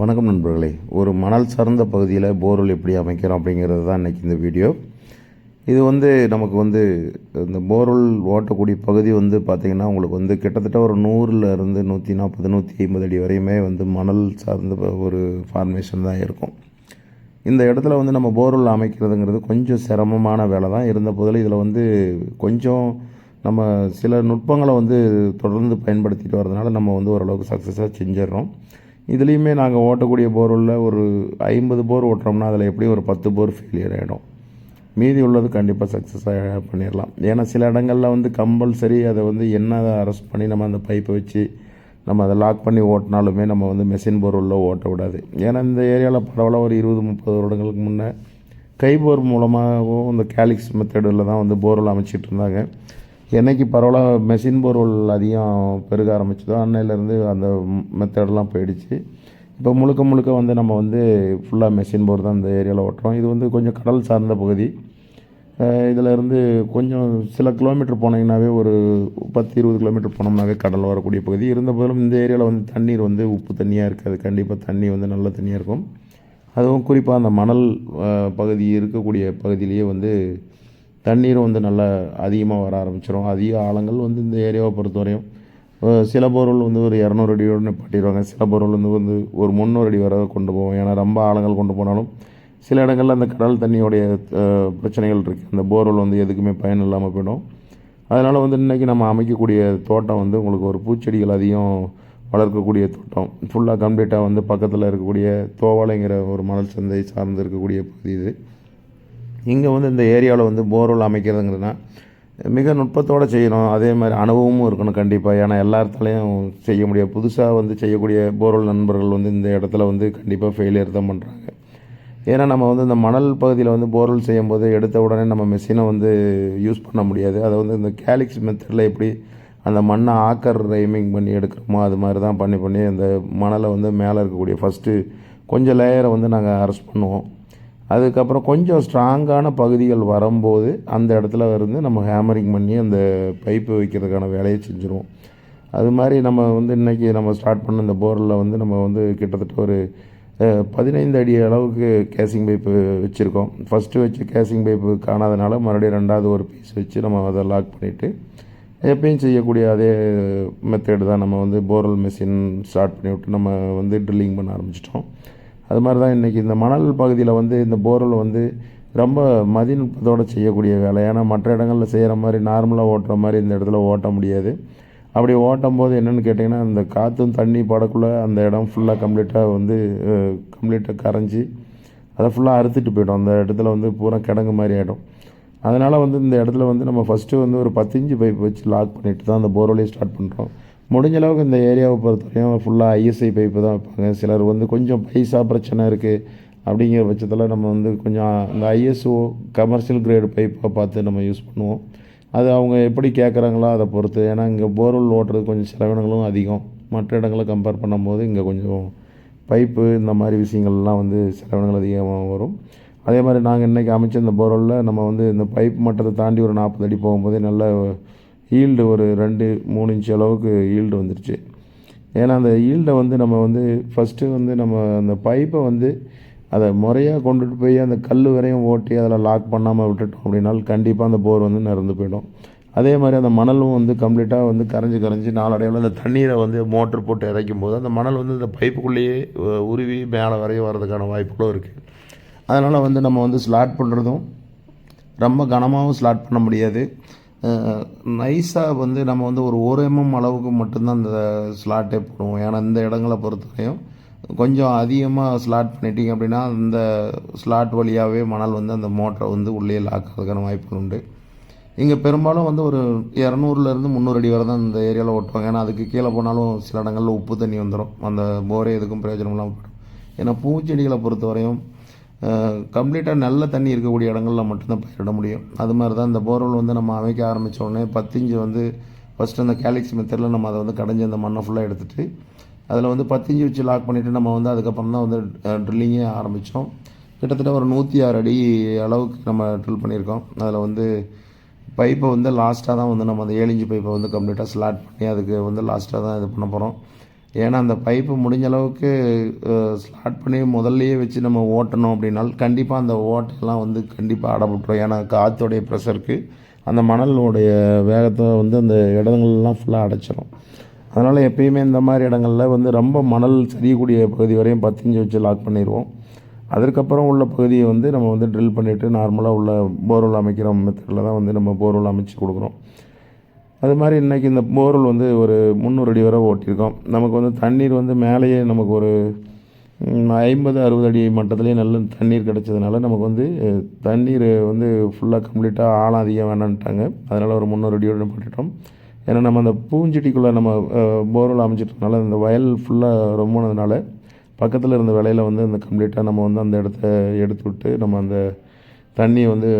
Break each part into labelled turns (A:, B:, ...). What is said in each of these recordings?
A: வணக்கம் நண்பர்களே. ஒரு மணல் சார்ந்த பகுதியில் போர்வெல் எப்படி அமைக்கிறோம் அப்படிங்கிறது தான் இன்றைக்கி இந்த வீடியோ. இது வந்து நமக்கு வந்து இந்த போர்வெல் ஓட்டக்கூடிய பகுதி வந்து பார்த்திங்கன்னா உங்களுக்கு வந்து கிட்டத்தட்ட ஒரு நூறில் இருந்து நூற்றி நாற்பது நூற்றி ஐம்பது அடி வரையுமே வந்து மணல் சார்ந்த ஒரு ஃபார்மேஷன் தான் இருக்கும். இந்த இடத்துல வந்து நம்ம போர்வெல் அமைக்கிறதுங்கிறது கொஞ்சம் சிரமமான வேலை தான். இருந்த போதில் இதில் வந்து கொஞ்சம் நம்ம சில நுட்பங்களை வந்து தொடர்ந்து பயன்படுத்திட்டு வரதுனால நம்ம வந்து ஓரளவுக்கு சக்ஸஸாக செஞ்சிடறோம். இதுலேயுமே நாங்கள் ஓட்டக்கூடிய போர்வெல்லில் ஒரு ஐம்பது போர் ஓட்டுறோம்னா அதில் எப்படியும் ஒரு பத்து போர் ஃபெயிலியர் ஆகிடும் மீதி உள்ளது கண்டிப்பாக சக்ஸஸாக பண்ணிடலாம் ஏன்னா சில இடங்களில் வந்து கம்பல்சரி அதை வந்து என்ன அரெஸ்ட் பண்ணி நம்ம அந்த பைப்பை வச்சு நம்ம அதை லாக் பண்ணி ஓட்டினாலுமே நம்ம வந்து மெஷின் போர்வெல்ல ஓட்ட விடாது. ஏன்னா இந்த ஏரியாவில் பரவாயில்ல ஒரு இருபது முப்பது வருடங்களுக்கு முன்னே கை போர் மூலமாகவும் இந்த கேலிக்ஸ் மெத்தடில் தான் வந்து போர்வெல் அமைச்சிட்டு இருந்தாங்க. என்றைக்கு பரவாயில்ல மெஷின் போர்வெல் அதிகம் பெருக ஆரம்பிச்சதோ அன்னையிலேருந்து அந்த மெத்தடெலாம் போயிடுச்சு. இப்போ முழுக்க முழுக்க வந்து நம்ம வந்து ஃபுல்லாக மெஷின் போர் தான் இந்த ஏரியாவில் ஓட்டுறோம். இது வந்து கொஞ்சம் கடல் சார்ந்த பகுதி. இதில் இருந்து கொஞ்சம் சில கிலோமீட்டர் போனீங்கன்னாவே ஒரு பத்து இருபது கிலோமீட்டர் போனோம்னாவே கடல் வரக்கூடிய பகுதி. இருந்த போதிலும் இந்த ஏரியாவில் வந்து தண்ணீர் வந்து உப்பு தண்ணியாக இருக்காது. கண்டிப்பாக தண்ணி வந்து நல்ல தண்ணியாக இருக்கும். அதுவும் குறிப்பாக அந்த மணல் பகுதி இருக்கக்கூடிய பகுதியிலேயே வந்து தண்ணீரும் வந்து நல்லா அதிகமாக வர ஆரம்பிச்சிடும் அதிக ஆழங்கள் வந்து இந்த ஏரியாவை பொறுத்தவரையும் சில போர்வெல் வந்து ஒரு இரநூறு அடியோடு நிப்பாட்டிடுவாங்க சில போர்வெல் வந்து வந்து ஒரு முந்நூறு அடி வரை கொண்டு போவோம். ஏன்னா ரொம்ப ஆழங்கள் கொண்டு போனாலும் சில இடங்களில் அந்த கடல் தண்ணியோடைய பிரச்சனைகள் இருக்குது அந்த போர்வெல் வந்து எதுக்குமே பயன் இல்லாமல் போயிடும். அதனால் வந்து இன்றைக்கி நம்ம அமைக்கக்கூடிய தோட்டம் வந்து உங்களுக்கு ஒரு பூச்செடிகள் அதிகம் வளர்க்கக்கூடிய தோட்டம். ஃபுல்லாக கம்ப்ளீட்டாக வந்து பக்கத்தில் இருக்கக்கூடிய தோவாளைங்கிற ஒரு மணல் சந்தை சார்ந்து இருக்கக்கூடிய பகுதி இது. இங்கே வந்து இந்த ஏரியாவில் வந்து போர்வெல் அமைக்கிறதுங்கிறதுனா மிக நுட்பத்தோடு செய்யணும். அதே மாதிரி அனுபவமும் இருக்கணும் கண்டிப்பாக ஏன்னா எல்லாத்தாலையும் செய்ய முடியாது. புதுசாக வந்து செய்யக்கூடிய போர்வெல் நண்பர்கள் வந்து இந்த இடத்துல வந்து கண்டிப்பாக ஃபெயிலியர் தான் பண்ணுறாங்க ஏன்னா நம்ம வந்து இந்த மணல் பகுதியில் வந்து போர்வெல் செய்யும்போது எடுத்த உடனே நம்ம மெஷினை வந்து யூஸ் பண்ண முடியாது. அதை வந்து இந்த கேலிக்ஸ் மெத்தடில் எப்படி அந்த மண்ணை ஆக்கர் ரைமிங் பண்ணி எடுக்கிறோமோ அது மாதிரி தான் பண்ணி பண்ணி அந்த மணலை வந்து மேலே இருக்கக்கூடிய ஃபஸ்ட்டு கொஞ்சம் லேயரை வந்து நாங்கள் அரெஸ்ட் பண்ணுவோம். அதுக்கப்புறம் கொஞ்சம் ஸ்ட்ராங்கான பகுதிகள் வரும்போது அந்த இடத்துல இருந்து நம்ம ஹேமரிங் பண்ணி அந்த பைப்பு வைக்கிறதுக்கான வேலையை செஞ்சுருவோம். அது மாதிரி நம்ம வந்து இன்றைக்கி நம்ம ஸ்டார்ட் பண்ண இந்த போரில் வந்து நம்ம வந்து கிட்டத்தட்ட ஒரு பதினைந்து அடி அளவுக்கு கேசிங் பைப்பு வச்சுருக்கோம். ஃபஸ்ட்டு வச்சு கேசிங் பைப்பு காணாதனால மறுபடியும் ரெண்டாவது ஒரு பீஸ் வச்சு நம்ம அதை லாக் பண்ணிவிட்டு எப்பயும் செய்யக்கூடிய அதே மெத்தேடு தான் நம்ம வந்து போரல் மெஷின் ஸ்டார்ட் பண்ணி விட்டு நம்ம வந்து ட்ரில்லிங் பண்ண ஆரம்பிச்சிட்டோம். அது மாதிரி தான் இன்றைக்கி இந்த மணல் பகுதியில் வந்து இந்த போரில் வந்து ரொம்ப மதிநுட்பத்தோடு செய்யக்கூடிய வேலை. ஏன்னா மற்ற இடங்களில் செய்கிற மாதிரி நார்மலாக ஓட்டுற மாதிரி இந்த இடத்துல ஓட்ட முடியாது. அப்படி ஓட்டும் போது என்னென்னு கேட்டிங்கன்னா அந்த காற்றும் தண்ணி படக்குள்ளே அந்த இடம் ஃபுல்லாக கம்ப்ளீட்டாக வந்து கம்ப்ளீட்டாக கரைஞ்சி அதை ஃபுல்லாக அறுத்துட்டு போயிடும். அந்த இடத்துல வந்து பூரா கிடங்கு மாதிரி ஆகிடும் அதனால் வந்து இந்த இடத்துல வந்து நம்ம ஃபஸ்ட்டு வந்து ஒரு பத்து பைப் வச்சு லாக் பண்ணிட்டு தான் அந்த போர்வெலையை ஸ்டார்ட் பண்ணுறோம் முடிஞ்ச அளவுக்கு இந்த ஏரியாவை பொறுத்தவரையும் ஃபுல்லாக ஐஎஸ்ஐ பைப்பு தான் வைப்பாங்க. சிலர் வந்து கொஞ்சம் பைசா பிரச்சனை இருக்குது அப்படிங்கிற பட்சத்தில் நம்ம வந்து கொஞ்சம் இந்த ஐஎஸ்ஓ கமர்ஷியல் கிரேடு பைப்பாக பார்த்து நம்ம யூஸ் பண்ணுவோம். அது அவங்க எப்படி கேட்குறாங்களோ அதை பொறுத்து. ஏன்னா இங்கே போர்வெல் ஓட்டுறது கொஞ்சம் செலவினங்களும் அதிகம். மற்ற இடங்களை கம்பேர் பண்ணும்போது இங்கே கொஞ்சம் பைப்பு இந்த மாதிரி விஷயங்கள்லாம் வந்து செலவினங்கள் அதிகமாக வரும். அதே மாதிரி நாங்கள் இன்றைக்கி அமைச்ச இந்த போர்வெல்லில் நம்ம வந்து இந்த பைப் மட்டத்தை தாண்டி ஒரு நாற்பது அடி போகும்போதே நல்ல ஈல்டு ஒரு ரெண்டு மூணு இன்ச் அளவுக்கு ஈல்டு வந்துருச்சு. ஏன்னா அந்த ஈல்டை வந்து நம்ம வந்து ஃபஸ்ட்டு வந்து நம்ம அந்த பைப்பை வந்து அதை முறையாக கொண்டுட்டு போய் அந்த கல் வரையும் ஓட்டி அதில் லாக் பண்ணாமல் விட்டுட்டோம் அப்படின்னால் கண்டிப்பாக அந்த போர் வந்து நிறந்து போயிடும். அதே மாதிரி அந்த மணலும் வந்து கம்ப்ளீட்டாக வந்து கரைஞ்சி கரைஞ்சி நாளடைவில் அந்த தண்ணீரை வந்து மோட்ரு போட்டு இறைக்கும் போது அந்த மணல் வந்து இந்த பைப்புக்குள்ளேயே உருவி மேலே வரையும் வர்றதுக்கான வாய்ப்புகளும் இருக்குது அதனால் வந்து நம்ம வந்து ஸ்லாட் பண்ணுறதும் ரொம்ப கனமாகவும் ஸ்லாட் பண்ண முடியாது. நைஸாக வந்து நம்ம வந்து ஒரு ஒரு எம்எம் அளவுக்கு மட்டும்தான் அந்த ஸ்லாட்டே போடுவோம். ஏன்னா இந்த இடங்களை பொறுத்தவரையும் கொஞ்சம் அதிகமாக ஸ்லாட் பண்ணிட்டீங்க அப்படின்னா அந்த ஸ்லாட் வழியாகவே மணல் வந்து அந்த மோட்டரை வந்து உள்ளே லாக் ஆகிறதுக்கான வாய்ப்புகள் உண்டு. இங்கே பெரும்பாலும் வந்து ஒரு இரநூறுலேருந்து முந்நூறு அடி வரை தான் இந்த ஏரியாவில் ஓட்டுவாங்க. ஏன்னா அதுக்கு கீழே போனாலும் சில இடங்களில் உப்பு தண்ணி வந்துடும் அந்த போரே எதுக்கும் பிரயோஜனம் இல்லாமல் போயிடும். ஏன்னா பூச்செடிகளை பொறுத்தவரையும் கம்ப்ளீட்டாக நல்ல தண்ணி இருக்கக்கூடிய இடங்களில் மட்டும்தான் பயிரிட முடியும். அது மாதிரி தான் இந்த போர்வெல் வந்து நம்ம அமைக்க ஆரம்பித்தோடனே உடனே பத்திஞ்சு வந்து ஃபஸ்ட்டு அந்த கேலிக்ஸ் மெத்தடில் நம்ம அதை வந்து கடைஞ்சி அந்த மண்ணை ஃபுல்லாக எடுத்துகிட்டு அதில் வந்து பத்திஞ்சு வச்சு லாக் பண்ணிவிட்டு நம்ம வந்து அதுக்கப்புறம் தான் வந்து ட்ரில்லிங்கே ஆரம்பித்தோம் கிட்டத்தட்ட ஒரு நூற்றி ஆறு அடி அளவுக்கு நம்ம ட்ரில் பண்ணியிருக்கோம். அதில் வந்து பைப்பை வந்து லாஸ்ட்டாக தான் வந்து நம்ம அந்த ஏழு இன்ச்சு பைப்பை வந்து கம்ப்ளீட்டாக ஸ்லாட் பண்ணி அதுக்கு வந்து லாஸ்ட்டாக தான் இது பண்ண போகிறோம் ஏன்னா அந்த பைப்பு முடிஞ்ச அளவுக்கு ஸ்லாட் பண்ணி முதல்லையே வச்சு நம்ம ஓட்டணும் அப்படின்னால் கண்டிப்பாக அந்த ஓட்டையெல்லாம் வந்து கண்டிப்பாக அடப்பட்டுரும். ஏன்னா காற்றுடைய ப்ரெஷருக்கு அந்த மணலுடைய வேகத்தை வந்து அந்த இடங்கள்லாம் ஃபுல்லாக அடைச்சிரும். அதனால் எப்பயுமே இந்த மாதிரி இடங்களில் வந்து ரொம்ப மணல் சரியக்கூடிய பகுதி வரையும் பத்திஞ்சு வச்சு லாக் பண்ணிடுவோம் அதற்கப்புறம் உள்ள பகுதியை வந்து நம்ம வந்து ட்ரில் பண்ணிவிட்டு நார்மலாக உள்ள போர்வெல் அமைக்கிற மெத்தடில் தான் வந்து நம்ம போர்வெல் அமைச்சு கொடுக்குறோம். அது மாதிரி இன்றைக்கி இந்த போர்வெல் வந்து ஒரு முந்நூறு அடி வரை ஓட்டியிருக்கோம். நமக்கு வந்து தண்ணீர் வந்து மேலேயே நமக்கு ஒரு ஐம்பது அறுபது அடி மட்டத்துலேயே நல்ல தண்ணீர் கிடச்சதுனால நமக்கு வந்து தண்ணீர் வந்து ஃபுல்லாக கம்ப்ளீட்டாக ஆழம் அதிகம் வேணான்ட்டாங்க. அதனால் ஒரு முந்நூறு அடியோடு போட்டுட்டோம் ஏன்னா நம்ம அந்த பூஞ்செட்டிக்குள்ளே நம்ம போர்வெல் அமைச்சிட்டனால இந்த வயல் ஃபுல்லாக ரொம்பனதுனால பக்கத்தில் இருந்த விலையில் வந்து அந்த கம்ப்ளீட்டாக நம்ம வந்து அந்த இடத்த எடுத்து விட்டு நம்ம அந்த தண்ணியை வந்து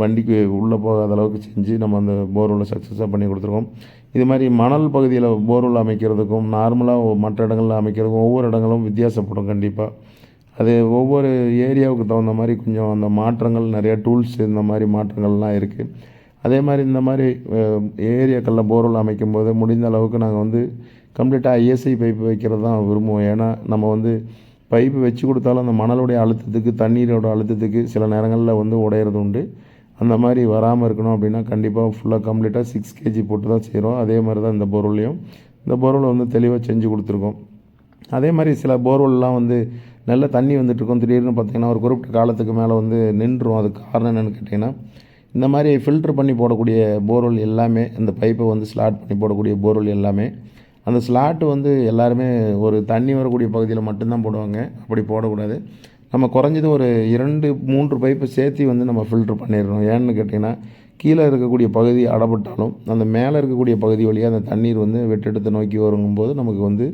A: வண்டிக்கு உள்ளே போகாத அளவுக்கு செஞ்சு நம்ம அந்த போர்வெல் சக்ஸஸாக பண்ணி கொடுத்துருக்கோம். இது மாதிரி மணல் பகுதியில் போர்வெல் அமைக்கிறதுக்கும் நார்மலாக மற்ற இடங்களில் அமைக்கிறதுக்கும் ஒவ்வொரு இடங்களும் வித்தியாசப்படும் கண்டிப்பாக அது ஒவ்வொரு ஏரியாவுக்கு தகுந்த மாதிரி கொஞ்சம் அந்த மாற்றங்கள் நிறையா டூல்ஸ் இந்த மாதிரி மாற்றங்கள்லாம் இருக்குது அதே மாதிரி இந்த மாதிரி ஏரியாக்களில் போர்வெல் அமைக்கும்போது முடிந்த அளவுக்கு நாங்கள் வந்து கம்ப்ளீட்டாக ஐஎஸ்ஐ பைப் வைக்கிறது தான் விரும்புவோம். ஏன்னா நம்ம வந்து பைப்பு வச்சு கொடுத்தாலும் அந்த மணலுடைய அழுத்தத்துக்கு தண்ணீரோட அழுத்தத்துக்கு சில நேரங்களில் வந்து உடையிறது உண்டு. அந்த மாதிரி வராமல் இருக்கணும் அப்படின்னா கண்டிப்பாக ஃபுல்லாக கம்ப்ளீட்டாக சிக்ஸ் கேஜி போட்டு தான் செய்கிறோம் அதே மாதிரி தான் இந்த பொருளையும் இந்த பொருளை வந்து தெளிவாக செஞ்சு கொடுத்துருக்கோம். அதே மாதிரி சில போர்வெல்லாம் வந்து நல்ல தண்ணி வந்துட்டுருக்கோம் திடீர்னு பார்த்திங்கன்னா ஒரு குறிப்பிட்ட காலத்துக்கு மேலே வந்து நின்றுரும். அதுக்கு காரணம் என்னென்னு கேட்டிங்கன்னா இந்த மாதிரி ஃபில்ட்ரு பண்ணி போடக்கூடிய போர்வெல் எல்லாமே இந்த பைப்பை வந்து ஸ்லாட் பண்ணி போடக்கூடிய போர்வெல் எல்லாமே அந்த ஸ்லாட்டு வந்து எல்லாருமே ஒரு தண்ணி வரக்கூடிய பகுதியில் மட்டும்தான் போடுவாங்க. அப்படி போடக்கூடாது. நம்ம குறைஞ்சது ஒரு இரண்டு மூன்று பைப்பு சேர்த்து வந்து நம்ம ஃபில்டர் பண்ணிடணும். ஏன்னு கேட்டிங்கன்னா கீழே இருக்கக்கூடிய பகுதி அடப்பட்டாலும் அந்த மேலே இருக்கக்கூடிய பகுதி வழியாக அந்த தண்ணீர் வந்து வெட்டெடுத்து நோக்கி வருங்கும்போது நமக்கு வந்து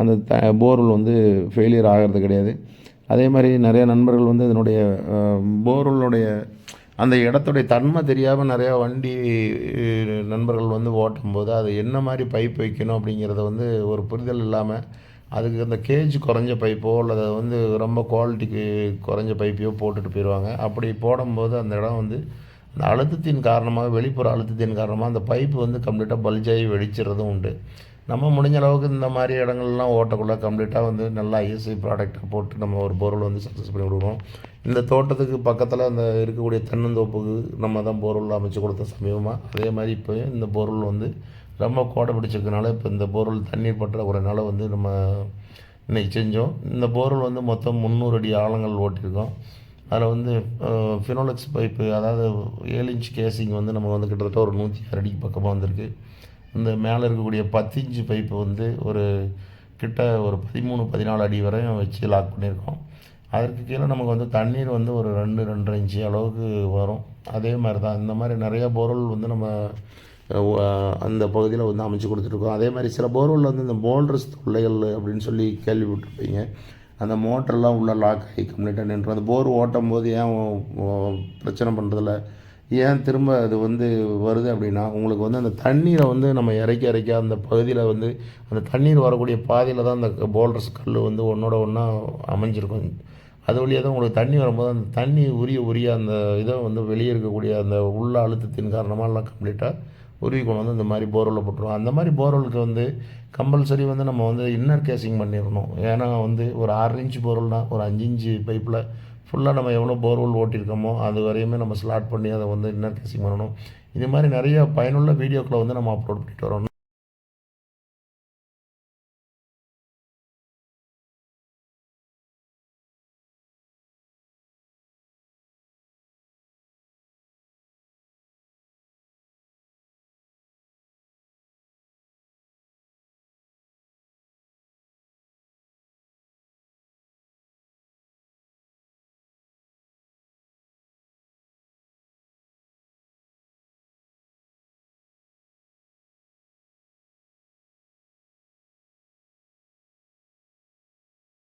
A: அந்த த போர்வெல் வந்து ஃபெயிலியர் ஆகிறது கிடையாது. அதே மாதிரி நிறைய நண்பர்கள் வந்து அதனுடைய போர்வெல்லுடைய அந்த இடத்துடைய தன்மை தெரியாமல் நிறையா வண்டி நண்பர்கள் வந்து ஓட்டும்போது அது என்ன மாதிரி பைப் வைக்கணும் அப்படிங்கிறத வந்து ஒரு புரிதல் இல்லாமல் அதுக்கு அந்த கேஜ் குறைஞ்ச பைப்போ அல்லது வந்து ரொம்ப குவாலிட்டிக்கு குறைஞ்ச பைப்பையோ போட்டுட்டு போயிடுவாங்க அப்படி போடும்போது அந்த இடம் வந்து அந்த அழுத்தத்தின் காரணமாக வெளிப்புற அழுத்தத்தின் காரணமாக அந்த பைப்பு வந்து கம்ப்ளீட்டாக பல்ஜாகி வெடிச்சிடுறதும் உண்டு. நம்ம முடிஞ்ச அளவுக்கு இந்த மாதிரி இடங்கள்லாம் ஓட்டக்குள்ளே கம்ப்ளீட்டாக வந்து நல்லா ஐஎஸ்ஐ ப்ராடக்ட்டை போட்டு நம்ம ஒரு பொருள் வந்து சக்ஸஸ் பண்ணி விடுவோம் இந்த தோட்டத்துக்கு பக்கத்தில் அந்த இருக்கக்கூடிய தென்னந்தோப்புக்கு நம்ம தான் பொருள் அமைச்சு கொடுத்த சமீபமாக அதே மாதிரி இப்போயும் இந்த பொருள் வந்து ரொம்ப கோடை பிடிச்சிருக்கனால இப்போ இந்த பொருள் தண்ணீர் பற்றாக்குறைனால வந்து நம்ம இன்னைக்கு செஞ்சோம். இந்த போர்வெல் வந்து மொத்தம் முந்நூறு அடி ஆழங்கள் ஓட்டியிருக்கோம். அதில் வந்து ஃபினோலெக்ஸ் பைப்பு அதாவது ஏழு இன்ச் கேசிங் வந்து நம்ம வந்து கிட்டத்தட்ட ஒரு நூற்றி ஆறு அடிக்கு பக்கமாக வந்திருக்கு. இந்த மேலே இருக்கக்கூடிய பத்து இன்ச்சு பைப்பு வந்து ஒரு கிட்ட ஒரு பதிமூணு பதினாலு அடி வரையும் வச்சு லாக் பண்ணியிருக்கோம். அதற்கு கீழே நமக்கு வந்து தண்ணீர் வந்து ஒரு ரெண்டு ரெண்டரை இன்ச்சு அளவுக்கு வரும். அதே மாதிரி தான் இந்த மாதிரி நிறைய போர்வெல் வந்து நம்ம அந்த பகுதியில் வந்து அமைச்சு கொடுத்துருக்கோம் அதே மாதிரி சில போர்வெல் வந்து இந்த போல்டர்ஸ் தொல்லைகள் அப்படின்னு சொல்லி கேள்விப்பட்டிருப்பீங்க. அந்த மோட்டர்லாம் உள்ளே லாக் ஆகி கம்ப்ளீட்டாக நின்று அந்த போர் ஓட்டும் போது ஏன் பிரச்சனை பண்ணுறதில்ல ஏன் திரும்ப அது வந்து வருது அப்படின்னா உங்களுக்கு வந்து அந்த தண்ணீரை வந்து நம்ம இறக்கி இறக்கி அந்த பகுதியில் வந்து அந்த தண்ணீர் வரக்கூடிய பாதையில் தான் அந்த போல்டர்ஸ் கல் வந்து ஒன்றோட ஒன்றா அமைஞ்சிருக்கும். அது வழியாக தான் உங்களுக்கு தண்ணி வரும்போது அந்த தண்ணி உரிய உரிய அந்த இதை வந்து வெளியே இருக்கக்கூடிய அந்த உள்ள அழுத்தத்தின் காரணமாக எல்லாம் கம்ப்ளீட்டாக உருவி கொண்டு வந்து இந்த மாதிரி போர்வெல்ல போட்டுருவோம். அந்த மாதிரி போர்வெலுக்கு வந்து கம்பல்சரி வந்து நம்ம வந்து இன்னர் கேசிங் பண்ணிடணும். ஏன்னா வந்து ஒரு ஆறு இன்ச் போர்வெல்னால் ஒரு அஞ்சு இன்ச்சு பைப்பில் ஃபுல்லாக நம்ம எவ்வளோ போர்வெல் ஓட்டியிருக்கோமோ அது வரையுமே நம்ம ஸ்லாட் பண்ணி அதை வந்து இன்னர் கேசிங் பண்ணணும். இது மாதிரி நிறைய பயனுள்ள வீடியோக்களை வந்து நம்ம அப்லோட் பண்ணிட்டு வரோம்.